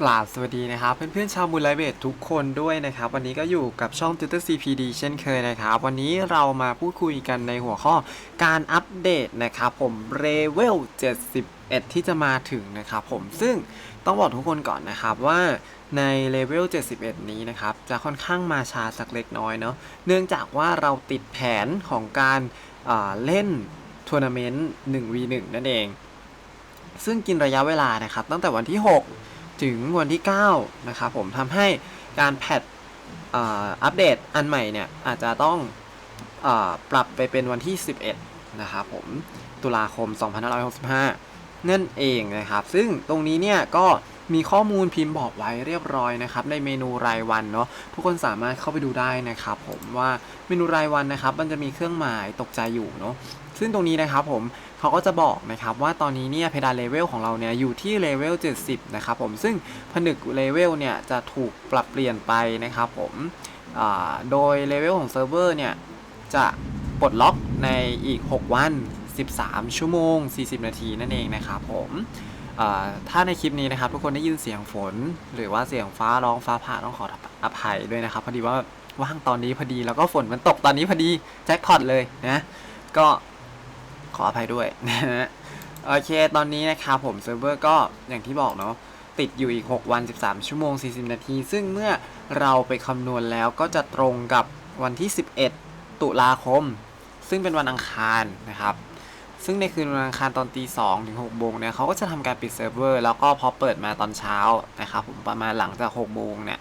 กราบสวัสดีนะครับเพื่อนๆชาวมูลไลเบททุกคนด้วยนะครับ วันนี้ก็อยู่กับช่อง Tutor CPD เช่นเคยนะครับ วันนี้เรามาพูดคุยกันในหัวข้อการอัปเดตนะครับผมเรเวล71 ที่จะมาถึงนะครับผมซึ่งต้องบอกทุกคนก่อนนะครับว่าในเลเวล 71 นี้นะครับ จะค่อนข้างมาช้าสักเล็กน้อยเนาะเนื่องจากว่าเราติดแผนของการอ่าเล่นทัวร์นาเมนต์ 1v1 นั่นเอง ซึ่งกินระยะเวลานะครับ ตั้งแต่วันที่ 6 ถึงวันที่ 9 นะครับผมทำให้การแพทอัปเดตอันใหม่เนี่ย อาจจะต้องอปรับไปเป็นวันที่ 11 นะครับผมตุลาคม 2565 นั่นเองนะครับ ซึ่งตรงนี้เนี่ยก็มีข้อมูลพิมพ์บอกไว้เรียบร้อยนะครับ ในเมนูรายวันเนาะทุกคนสามารถเข้าไปดูได้นะครับ ผมว่าเมนูรายวันนะครับ มันจะมีเครื่องหมายตกใจอยู่เนาะซึ่งตรงนี้นะครับผม เขาก็จะบอกนะครับว่าตอนนี้เนี่ยเพดานเลเวลของเราเนี่ยอยู่ที่เลเวล70 นะครับผมซึ่งผนึกเลเวลเนี่ยจะถูกปรับเปลี่ยนไปนะครับผมโดยเลเวลของเซิร์ฟเวอร์เนี่ยจะปลดล็อกในอีก 6 วัน 13 ชั่วโมง 40 นาทีนั่นเองนะครับผมถ้าในคลิปนี้นะครับทุกคนได้ยินเสียงฝน หรือว่าเสียงฟ้าร้องฟ้าผ่าต้องขออภัยด้วยนะครับพอดีว่าว่างตอนนี้พอดีแล้วก็ฝนมันตกตอนนี้พอดีแจ็คพอตเลยนะก็ ขออภัยด้วยนะฮะโอเค ตอนนี้นะครับผมเซิร์ฟเวอร์ก็อย่างที่บอกเนาะติดอยู่อีก 6 วัน 13 ชั่วโมง 40 นาที ซึ่งเมื่อเราไปคำนวณแล้วก็จะตรงกับวันที่ 11 ตุลาคม ซึ่งเป็นวันอังคารนะครับ ซึ่งในคืนวันอังคารตอนตี2ถึง6โมงเนี่ยเขาก็จะทำการปิดเซิร์ฟเวอร์แล้วก็พอเปิดมาตอนเช้านะครับผมประมาณหลังจาก6โมงเนี่ย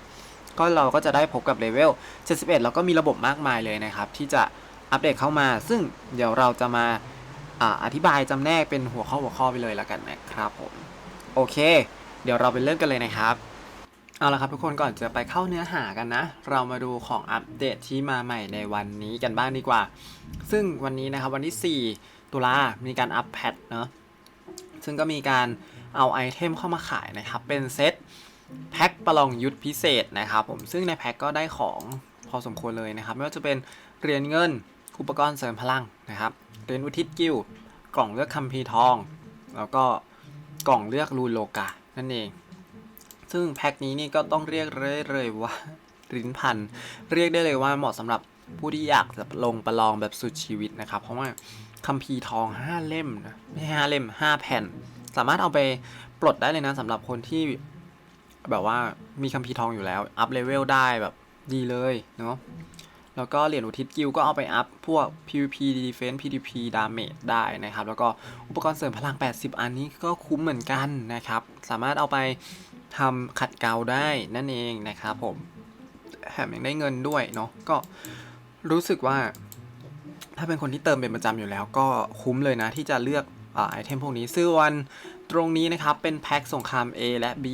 ก็เราก็จะได้พบกับเลเวล 71 แล้วก็มีระบบมากมายเลยนะครับ ที่จะอัปเดตเข้ามา ซึ่งเดี๋ยวเราจะมา อธิบายจำแนกเป็นหัวข้อหัวข้อไปเลยแล้วกันนะครับผม โอเค เดี๋ยวเราไปเริ่มกันเลยนะครับเอาละครับทุกคนก่อนจะไปเข้าเนื้อหากันนะ เรามาดูของอัปเดตที่มาใหม่ในวันนี้กันบ้างดีกว่า ซึ่งวันนี้นะครับวันที่ 4 ตุลามีการอัปแพทเนาะซึ่งก็มีการเอาไอเทมเข้ามาขายนะครับ เป็นเซตแพ็คประลองยุทธพิเศษนะครับผมซึ่งในแพ็คก็ได้ของพอสมควรเลยนะครับ ไม่ว่าจะเป็นเหรียญเงินอุปกรณ์เสริมพลังนะครับ เรียญอุทิศกิลด์กล่องเลือกคัมภีร์ทอง แล้วก็กล่องเลือกรูโลกานั่นเอง ซึ่งแพ็คนี้นี่ก็ต้องเรียกเลยว่าลิ้นพันเรียกได้เลยว่าเหมาะสำหรับผู้ที่อยากจะลงประลองแบบสุดชีวิตนะครับ เพราะว่าคัมภีร์ทอง 5 เล่มนะไม่ใช่5เล่ม 5 แผ่น สามารถเอาไปปลดได้เลยนะสำหรับคนที่แบบว่ามีคัมภีร์ทองอยู่แล้ว อัพเลเวลได้แบบดีเลยเนาะ แล้วก็เหรียญอุทิศกิลก็เอาไปอัพพวก PVP Defense PVP Damage ได้นะครับ แล้วก็อุปกรณ์เสริมพลัง 80 อันนี้ก็คุ้มเหมือนกันนะครับ สามารถเอาไปทำขัดเกลาได้นั่นเองนะครับผมแถมยังได้เงินด้วยเนาะก็รู้สึกว่า ถ้าเป็นคนที่เติมเป็นประจำอยู่แล้ว ก็คุ้มเลยนะที่จะเลือกอไอเทมพวกนี้ซึ่งวันตรงนี้นะครับ เป็นแพ็คสงคราม A และ B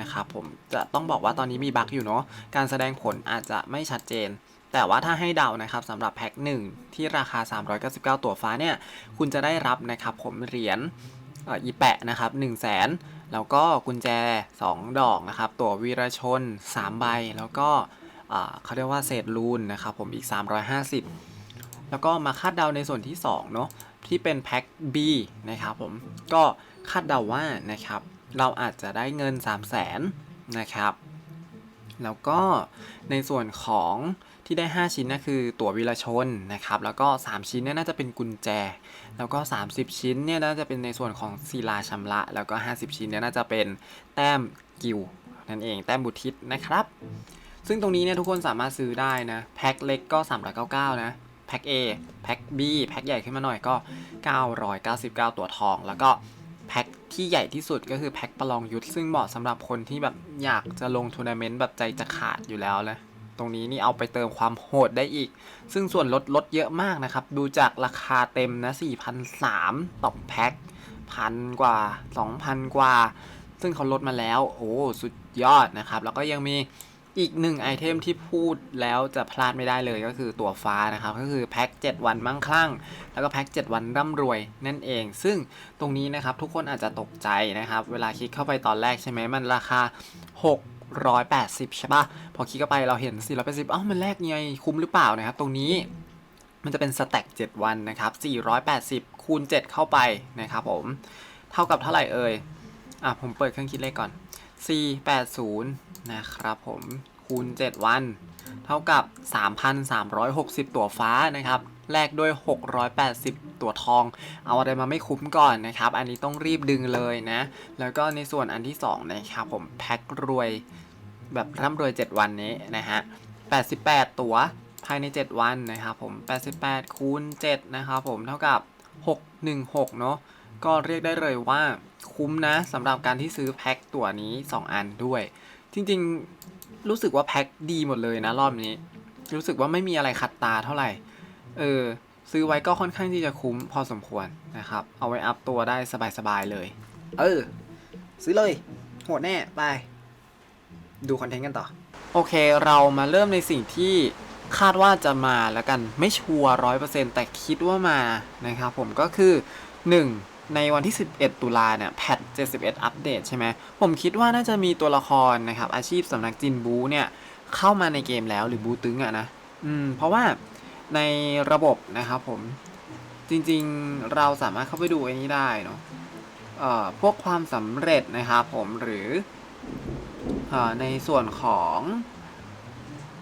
นะครับผมจะต้องบอกว่าตอนนี้มีบั๊กอยู่เนาะการแสดงผลอาจจะไม่ชัดเจน แต่ว่าถ้าให้เดานะครับสำหรับแพ็ค1 ที่ราคา 399 ตั๋วฟ้าเนี่ย คุณจะได้รับนะครับผมเหรียญอีแปะนะครับ1 0 0 0 0แสนแล้วก็กุญแจ 2 ดอกนะครับ ตั๋ววีรชน 3 ใบ แล้วก็เขาเรียกว่าเศษรูนนะครับผมอีก 350 แล้วก็มาคาดเดาในส่วนที่2เนาะที่เป็นแพ็ค B นะครับผมก็คาดเดาว่านะครับเราอาจจะได้เงิน 3 0 0 0 0นนะครับ แล้วก็ในส่วนของ ที่ได้ 5 ชิ้นนั่นคือตั๋ววีรชนนะครับแล้วก็ 3 ชิ้นเนี่ยน่าจะเป็นกุญแจ แล้วก็ 30 ชิ้นเนี่ยน่าจะเป็นในส่วนของศิลาชำระ แล้วก็ 50 ชิ้นเนี่ยน่าจะเป็นแต้มกิลด์นั่นเองแต้มบุทิศนะครับ ซึ่งตรงนี้เนี่ยทุกคนสามารถซื้อได้นะแพ็คเล็กก็ 399 นะแพ็ค A แพ็ค B แพ็คใหญ่ขึ้นมาหน่อยก็ 999 ตัวทอง แล้วก็แพ็คที่ใหญ่ที่สุดก็คือแพ็คประลองยุทธซึ่งเหมาะสำหรับคนที่แบบอยากจะลงทัวร์นาเมนต์แบบใจจะขาดอยู่แล้วนะ ตรงนี้นี่เอาไปเติมความโหดได้อีก ซึ่งส่วนลดลดเยอะมากนะครับ ดูจากราคาเต็มนะ4,003ต่อแพ็คพันกว่า 2,000 กว่า ซึ่งเขาลดมาแล้ว โอ้ สุดยอดนะครับ แล้วก็ยังมีอีกหนึ่งไอเทมที่พูดแล้วจะพลาดไม่ได้เลยก็คือตัวฟ้านะครับ ก็คือแพ็ค7วันมั่งคลั่ง แล้วก็แพ็ค7วันร่ำรวยนั่นเอง ซึ่งตรงนี้นะครับทุกคนอาจจะตกใจนะครับ เวลาคลิกเข้าไปตอนแรกใช่ไหมมันราคา 680 ใช่ปะพอคลิกเข้าไปเราเห็น 480 เอ้ามันแลกไงคุ้มหรือเปล่านะครับ ตรงนี้มันจะเป็นสแต็ก7 วันนะครับ 480 คูณ 7 เข้าไปนะครับผม เท่ากับเท่าไหร่เอ่ย อะผมเปิดเครื่องคิดเลขก่อน 480 นะครับผมคูณ 7 วัน เท่ากับ 3,360 ตั๋วฟ้านะครับ แลกด้วย 680 ตัวทอง เอาอะไรมาไม่คุ้มก่อนนะครับ อันนี้ต้องรีบดึงเลยนะ แล้วก็ในส่วนอันที่ 2 นะครับผมแพ็ครวยแบบร่ำรวย 7 วันนี้นะฮะ 88 ตัวภายใน 7 วันนะครับผม 88 คูณ 7 นะครับผมเท่ากับ 616 เนาะก็เรียกได้เลยว่าคุ้มนะสำหรับการที่ซื้อแพ็คตัวนี้ 2 อันด้วย จริงๆ รู้สึกว่าแพ็คดีหมดเลยนะรอบนี้ รู้สึกว่าไม่มีอะไรขัดตาเท่าไหร่ เออ ซื้อไว้ก็ค่อนข้างที่จะคุ้มพอสมควรนะครับ เอาไว้อัพตัวได้สบายๆเลย เออ ซื้อเลย โหดแน่ ไป ดูคอนเทนต์กันต่อ โอเค เรามาเริ่มในสิ่งที่คาดว่าจะมาแล้วกันไม่ชัวร์ร้อยเปอร์เซ็นต์แต่คิดว่ามานะครับผมก็คือ 1 ในวันที่ 11 ตุลาเนี่ยแพท71 อัปเดตใช่ไหมผมคิดว่าน่าจะมีตัวละครนะครับ อาชีพสำนักจินบูเนี่ย เข้ามาในเกมแล้วหรือบูตึงอะนะ อืม เพราะว่า ในระบบนะครับผม จริงๆเราสามารถเข้าไปดูไอ้นี้ได้เนาะพวกความสำเร็จนะครับผมหรืออในส่วนของ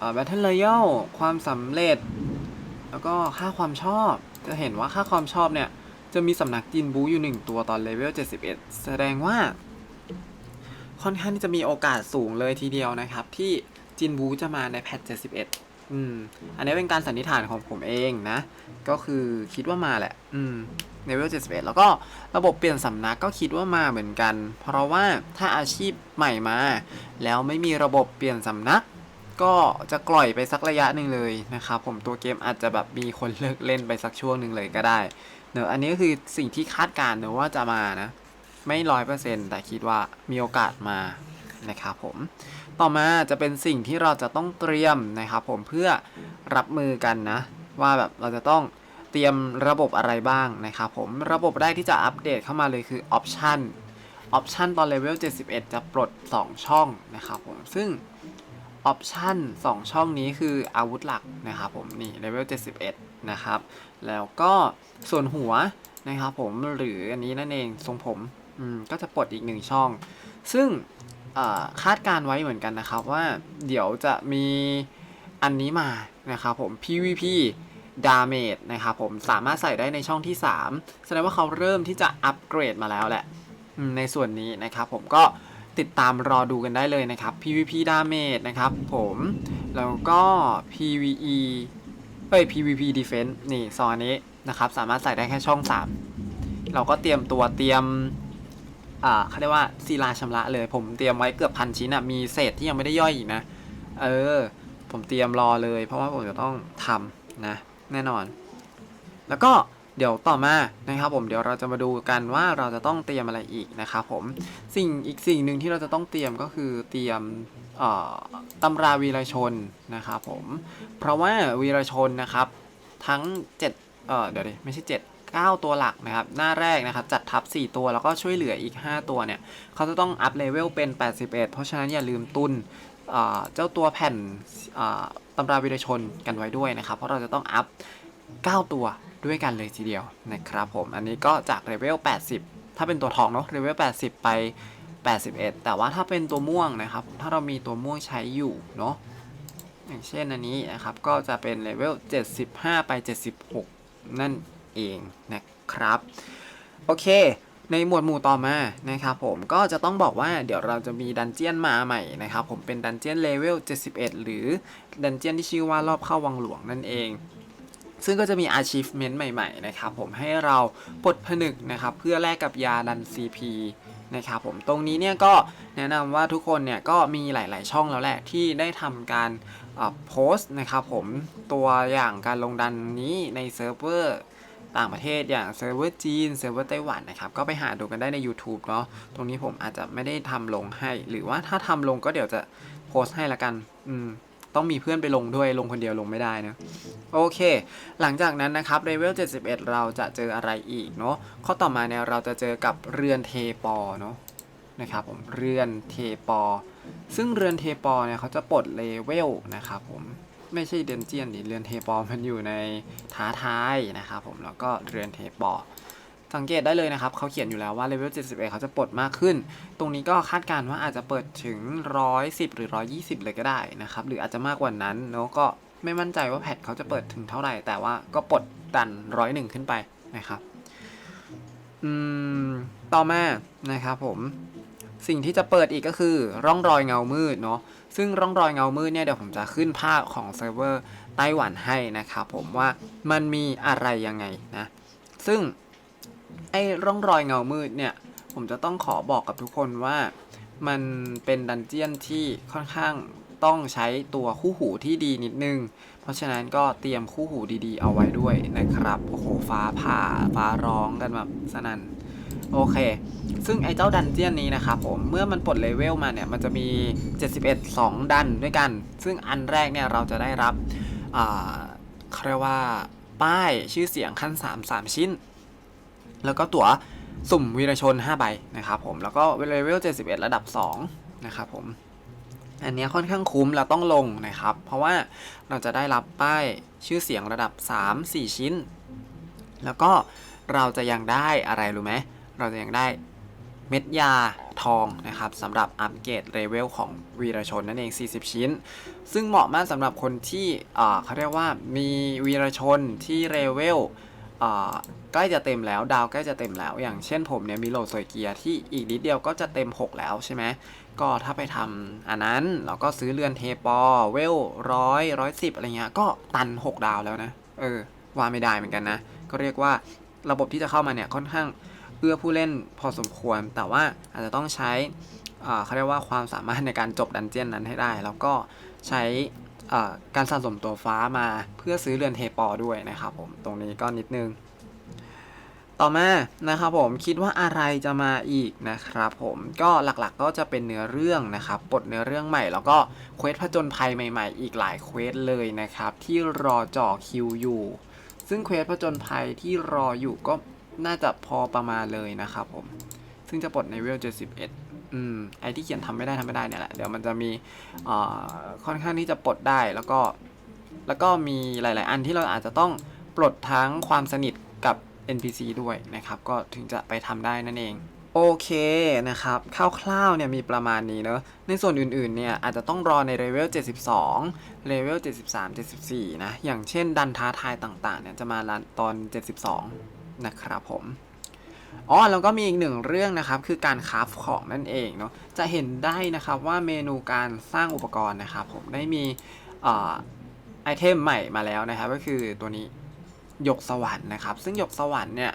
อ่า Battle Royale ความสำเร็จ แล้วก็ค่าความชอบ จะเห็นว่าค่าความชอบเนี่ย จะมีสำนักจินบูอยู่ 1 ตัวตอนเลเวล 71 แสดงว่า ค่อนข้างที่จะมีโอกาสสูงเลยทีเดียวนะครับ ที่จินบูจะมาในแพท 71 อืม อันนี้เป็นการสันนิษฐานของผมเองนะ ก็คือคิดว่ามาแหละ อืมเลเวล71แล้วก็ระบบเปลี่ยนสำนักก็คิดว่ามาเหมือนกัน เพราะว่าถ้าอาชีพใหม่มา แล้วไม่มีระบบเปลี่ยนสำนัก ก็จะกล่อยไปสักระยะหนึ่งเลยนะครับผมตัวเกมอาจจะแบบมีคนเลิกเล่นไปสักช่วงหนึ่งเลยก็ได้เนอะอันนี้ก็คือสิ่งที่คาดการณ์เนอะว่าจะมานะ ไม่ร้อยเปอร์เซ็นต์แต่คิดว่ามีโอกาสมา นะครับผมต่อมาจะเป็นสิ่งที่เราจะต้องเตรียมนะครับผมเพื่อรับมือกันนะ ว่าแบบเราจะต้องเตรียมระบบอะไรบ้างนะครับผมระบบแรกที่จะอัปเดตเข้ามาเลยคือออปชันออปชันตอนเลเวล71 จะปลด 2 ช่องนะครับผมซึ่งออปชัน2 ช่องนี้คืออาวุธหลักนะครับผมนี่เลเวล71 นะครับ แล้วก็ส่วนหัวนะครับผมหรืออันนี้นั่นเองทรงผมอืมก็จะปลดอีกหนึ่งช่อง ซึ่ง คาดการไว้เหมือนกันนะครับว่าเดี๋ยวจะมีอันนี้มานะครับผม PVP Damage นะครับผมสามารถใส่ได้ในช่องที่ 3 แสดงว่าเขาเริ่มที่จะอัปเกรดมาแล้วแหละในส่วนนี้นะครับผมก็ติดตามรอดูกันได้เลยนะครับ PVP Damage นะครับผมแล้วก็ PVE เอ้ย PVP Defense นี่ซอนนี้นะครับ สามารถใส่ได้แค่ช่อง 3 เราก็เตรียมตัวเตรียม อ่าเขาเรียกว่าศิลาชำระเลย ผมเตรียมไว้เกือบพันชิ้นอะมีเศษที่ยังไม่ได้ย่อยอีกนะ เออ ผมเตรียมรอเลย เพราะว่าผมจะต้องทำนะ แน่นอน แล้วก็เดี๋ยวต่อมานะครับผมเดี๋ยวเราจะมาดูกันว่าเราจะต้องเตรียมอะไรอีกนะครับผมสิ่งอีกสิ่งหนึ่งที่เราจะต้องเตรียมก็คือเตรียมตำราวีรชนนะครับผมเพราะว่าวีรชนนะครับทั้ง7เอ่อเดี๋ยวดิไม่ใช่ 7 9 ตัวหลักนะครับ หน้าแรกนะครับจัดทับ 4 ตัวแล้วก็ช่วยเหลืออีก 5 ตัวเนี่ยเขาจะต้องอัพเลเวลเป็น 81 เพราะฉะนั้นอย่าลืมตุนเจ้าตัวแผ่นตำราวีรชนกันไว้ด้วยนะครับ เพราะเราจะต้องอัพ 9 ตัวด้วยกันเลยทีเดียวนะครับผม อันนี้ก็จากเลเวล 80 ถ้าเป็นตัวทองเนาะเลเวล 80 ไป 81 แต่ว่าถ้าเป็นตัวม่วงนะครับ ถ้าเรามีตัวม่วงใช้อยู่เนาะอย่างเช่นอันนี้นะครับ ก็จะเป็นเลเวล 75 ไป 76 นั่น เองนะครับ โอเค ในหมวดหมู่ต่อมานะครับผมก็จะต้องบอกว่าเดี๋ยวเราจะมีดันเจียนมาใหม่นะครับ ผมเป็นดันเจียนเลเวล 71 หรือดันเจียนที่ชื่อว่ารอบเข้าวังหลวงนั่นเองซึ่งก็จะมี achievement ใหม่ ๆ นะครับ ผมให้เราปลดผนึกนะครับ เพื่อแลกกับยาดัน CP นะครับผมตรงนี้เนี่ยก็แนะนำว่าทุกคนเนี่ยก็มีหลาย ๆ ช่องแล้วแหละที่ได้ทำการโพสต์นะครับผมตัวอย่างการลงดันนี้ในเซิร์ฟเวอร์ ต่างประเทศอย่างเซิร์ฟเวอร์จีนเซิร์ฟเวอร์ไต้หวันนะครับก็ไปหาดูกันได้ใน YouTube เนาะตรงนี้ผมอาจจะไม่ได้ทำลงให้ หรือว่าถ้าทำลงก็เดี๋ยวจะโพสต์ให้ละกัน อืมต้องมีเพื่อนไปลงด้วยลงคนเดียวลงไม่ได้นะโอเค หลังจากนั้นนะครับเลเวล 71 เราจะเจออะไรอีกเนาะข้อต่อมาเนี่ยเราจะเจอกับเรือนเทปอเนาะนะครับผมเรือนเทปอ ซึ่งเรือนเทปอเนี่ยเขาจะปลดเลเวลนะครับผม ไม่ใช่เดนเจียนดิเรือนเทปอมันอยู่ในท้าทายนะครับผมแล้วก็เรือนเทปอสังเกตได้เลยนะครับเขาเขียนอยู่แล้วว่าเลเวล71 เขาจะปลดมากขึ้น ตรงนี้ก็คาดการณ์ว่าอาจจะเปิดถึง 110 หรือ 120 เลยก็ได้นะครับ หรืออาจจะมากกว่านั้นเนาะก็ไม่มั่นใจว่าแพทเขาจะเปิดถึงเท่าไหร่ แต่ว่าก็ปลดดัน 101 ขึ้นไปนะครับ อืม ต่อมานะครับผม สิ่งที่จะเปิดอีกก็คือร่องรอยเงามืดเนาะซึ่งร่องรอยเงามืดเนี่ยเดี๋ยวผมจะขึ้นภาพของเซิร์ฟเวอร์ไต้หวันให้นะครับผมว่ามันมีอะไรยังไงนะ ซึ่งไอ้ร่องรอยเงามืดเนี่ย ผมจะต้องขอบอกกับทุกคนว่ามันเป็นดันเจียนที่ค่อนข้างต้องใช้ตัวคู่หูที่ดีนิดนึง เพราะฉะนั้นก็เตรียมคู่หูดีๆ เอาไว้ด้วยนะครับ โอ้โหฟ้าผ่าฟ้าร้องกันแบบสนั่น โอเค ซึ่งไอ้เจ้าดันเจียนนี้นะครับผม เมื่อมันปลดเลเวลมาเนี่ย มันจะมี 71 2 ดันด้วยกัน ซึ่งอันแรกเนี่ยเราจะได้รับอ่าเขาเรียกว่าป้ายชื่อเสียงขั้น 3 3 ชิ้น แล้วก็ตั๋วสุ่มวีรชน 5 ใบนะครับผม แล้วก็เลเวล 71 ระดับ 2 นะครับผม อันนี้ค่อนข้างคุ้มเราต้องลงนะครับ เพราะว่าเราจะได้รับป้ายชื่อเสียงระดับ 3 4 ชิ้น แล้วก็เราจะยังได้อะไรรู้ไหม เราจะยังได้เม็ดยาทองนะครับสำหรับอัปเกรดเลเวลของวีรชนนั่นเอง 40 ชิ้น ซึ่งเหมาะมากสำหรับคนที่เขาเรียกว่ามีวีรชนที่เลเวลใกล้จะเต็มแล้วดาวใกล้จะเต็มแล้ว อย่างเช่นผมเนี่ยมีโหลดสวยเกียที่อีกนิดเดียวก็จะเต็ม 6 แล้วใช่ไหมก็ถ้าไปทำอันนั้นเราก็ซื้อเรือนเทปอเวลร้อยร้อยสิบอะไรเงี้ยก็ตัน 6 ดาวแล้วนะ เออว่าไม่ได้เหมือนกันนะ ก็เรียกว่าระบบที่จะเข้ามาเนี่ยค่อนข้าง เอื้อผู้เล่นพอสมควร แต่ว่าอาจจะต้องใช้เขาเรียกว่าความสามารถในการจบดันเจียนนั้นให้ได้ แล้วก็ใช้การสะสมตัวฟ้ามาเพื่อซื้อเรือนเทปอด้วยนะครับผมตรงนี้ก็นิดนึง ต่อมานะครับผมคิดว่าอะไรจะมาอีกนะครับผมก็หลักๆก็จะเป็นเนื้อเรื่องนะครับปลดเนื้อเรื่องใหม่ แล้วก็เควสผจญภัยใหม่ๆ อีกหลายเควสเลยนะครับที่รอจ่อคิวอยู่ซึ่งเควสผจญภัยที่รออยู่ก็ น่าจะพอประมาณเลยนะครับผม ซึ่งจะปลดในเวล71อืมไอที่เขียนทำไม่ได้ทำไม่ได้เนี่ยแหละ เดี๋ยวมันจะมีอ่าค่อนข้างที่จะปลดได้แล้วก็ แล้วก็มีหลาย ๆ อันที่เราอาจจะต้องปลดทั้งความสนิทกับ NPC ด้วยนะครับ ก็ถึงจะไปทำได้นั่นเองโอเคนะครับคร่าวๆเนี่ยมีประมาณนี้เนอะในส่วนอื่นๆเนี่ยอาจจะต้องรอในเลเวล 72 เลเวล 73 74 นะ อย่างเช่นดันท้าทายต่างๆเนี่ยจะมาตอน 72 นะครับผมอ๋อแล้วก็มีอีกหนึ่งเรื่องนะครับ คือการคราฟของนั่นเองเนาะจะเห็นได้นะครับว่าเมนูการสร้างอุปกรณ์นะครับ ผมได้มีไอเทมใหม่มาแล้วนะครับ ก็คือตัวนี้หยกสวรรค์นะครับ ซึ่งหยกสวรรค์เนี่ย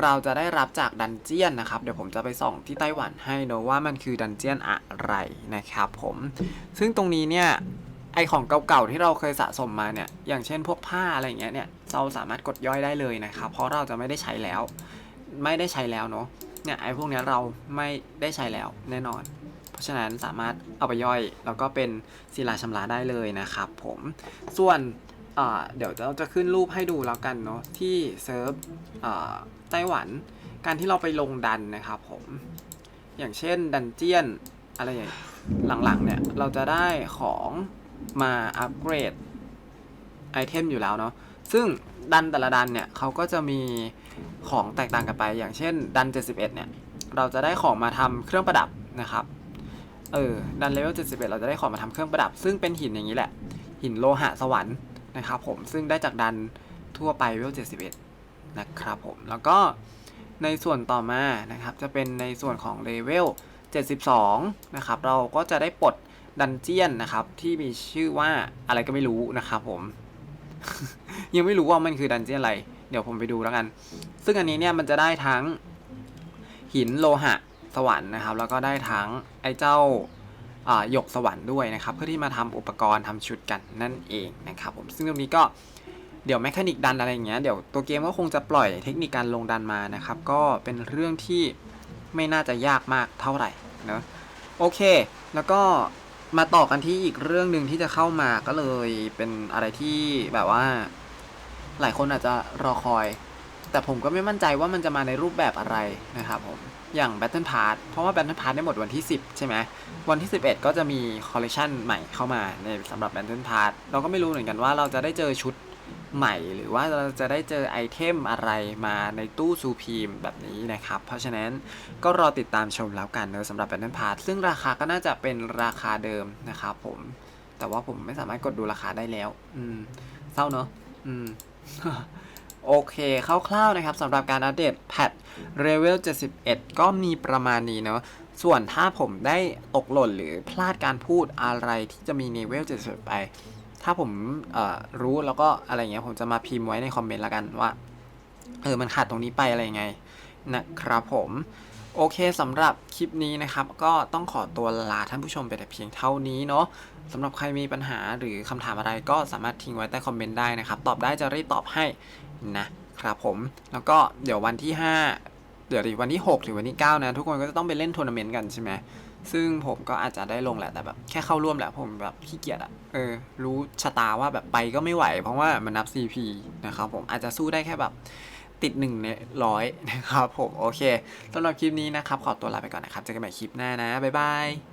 เราจะได้รับจากดันเจียนนะครับ เดี๋ยวผมจะไปส่องที่ไต้หวันให้เนะว่ามันคือดันเจียนอะไรนะครับผมซึ่งตรงนี้เนี่ยไอของเก่าๆที่เราเคยสะสมมาเนี่ยอย่างเช่นพวกผ้าอะไรอย่างเงี้ยเนี่ย เราสามารถกดย่อยได้เลยนะครับ เพราะเราจะไม่ได้ใช้แล้ว ไม่ได้ใช้แล้วเนาะเนี่ยไอ้พวกเนี้ยเราไม่ได้ใช้แล้วแน่นอน เพราะฉะนั้นสามารถเอาไปย่อยแล้วก็เป็นศิลาชำระได้เลยนะครับผมส่วนอ่าเดี๋ยวเราจะขึ้นรูปให้ดูแล้วกันเนาะที่เซิร์ฟอ่าไต้หวัน การที่เราไปลงดันนะครับผมอย่างเช่นดันเจียนอะไรอย่างหลังๆเนี่ยเราจะได้ของมาอัปเกรดไอเทมอยู่แล้วเนาะ ซึ่งดันแต่ละดันเนี่ยเขาก็จะมีของแตกต่างกันไป อย่างเช่นดัน 71 เนี่ย เราจะได้ของมาทำเครื่องประดับนะครับ เออ ดันเลเวล 71 เราจะได้ของมาทำเครื่องประดับ ซึ่งเป็นหินอย่างนี้แหละ หินโลหะสวรรค์นะครับผม ซึ่งได้จากดันทั่วไปเลเวล 71 นะครับผม แล้วก็ในส่วนต่อมานะครับ จะเป็นในส่วนของเลเวล 72 นะครับ เราก็จะได้ปลดดันเจียนนะครับ ที่มีชื่อว่าอะไรก็ไม่รู้นะครับผม ยังไม่รู้ว่ามันคือดันเจี้ยนอะไร เดี๋ยวผมไปดูแล้วกัน ซึ่งอันนี้เนี่ยมันจะได้ทั้งหินโลหะสวรรค์นะครับ แล้วก็ได้ทั้งไอ้เจ้าหยกสวรรค์ด้วยนะครับ เพื่อที่มาทำอุปกรณ์ทำชุดกันนั่นเองนะครับผมซึ่งตรงนี้ก็เดี๋ยวแมคานิกดันอะไรอย่างเงี้ยเดี๋ยวตัวเกมก็คงจะปล่อยเทคนิคการลงดันมานะครับ ก็เป็นเรื่องที่ไม่น่าจะยากมากเท่าไหร่เนะโอเค แล้วก็มาต่อกันที่อีกเรื่องหนึ่งที่จะเข้ามาก็เลยเป็นอะไรที่แบบว่า หลายคนอาจจะรอคอย แต่ผมก็ไม่มั่นใจว่ามันจะมาในรูปแบบอะไรนะครับผมอย่าง Battle Pass เพราะว่า Battle Pass ได้หมดวันที่ 10 ใช่ไหมวันที่ 11 ก็จะมีคอลเล t ชันใหม่เข้ามาในสำหรับ Battle Pass เราก็ไม่รู้เหมือนกันว่าเราจะได้เจอชุดใหม่ หรือว่าเราจะได้เจอไอเทมอะไรมาในตู้ซูพีมแบบนี้นะครับ เพราะฉะนั้นก็รอติดตามชมแล้วกันเนอะสำหรับ Battle Pass ซึ่งราคาก็น่าจะเป็นราคาเดิมนะครับผม แต่ว่าผมไม่สามารถกดดูราคาได้แล้ว อืมเศร้าเนอะอืม โอเคคร่าวๆนะครับสำหรับการอัปเดตแพทเรเวล71 ก็มีประมาณนี้เนาะส่วนถ้าผมได้ตกหล่นหรือพลาดการพูดอะไรที่จะมีในเวล71ไป ถ้าผมรู้แล้วก็อะไรเงี้ยผมจะมาพิมพ์ไว้ในคอมเมนต์ละกันว่าเออมันขาดตรงนี้ไปอะไรยังไงนะครับผมโอเคสำหรับคลิปนี้นะครับ ก็ต้องขอตัวลาท่านผู้ชมไปแต่เพียงเท่านี้เนาะ สำหรับใครมีปัญหาหรือคำถามอะไรก็สามารถทิ้งไว้ใต้คอมเมนต์ได้นะครับ ตอบได้จะรีบตอบให้นะครับผม แล้วก็เดี๋ยววันที่ 5 เดี๋ยวดิวันที่ 6 ถึงวันที่ 9 นะ ทุกคนก็จะต้องไปเล่นทัวร์นาเมนต์กันใช่ไหมซึ่งผมก็อาจจะได้ลงแหละแต่แบบแค่เข้าร่วมแหละผมแบบขี้เกียจอะเออ รู้ชะตาว่าแบบไปก็ไม่ไหว เพราะว่ามันนับ CP นะครับผมอาจจะสู้ได้แค่แบบติดหนึ่งในร้อยนะครับผม โอเคสำหรับคลิปนี้นะครับ ขอตัวลาไปก่อนนะครับเจอกันใหม่คลิปหน้านะ บ๊ายบาย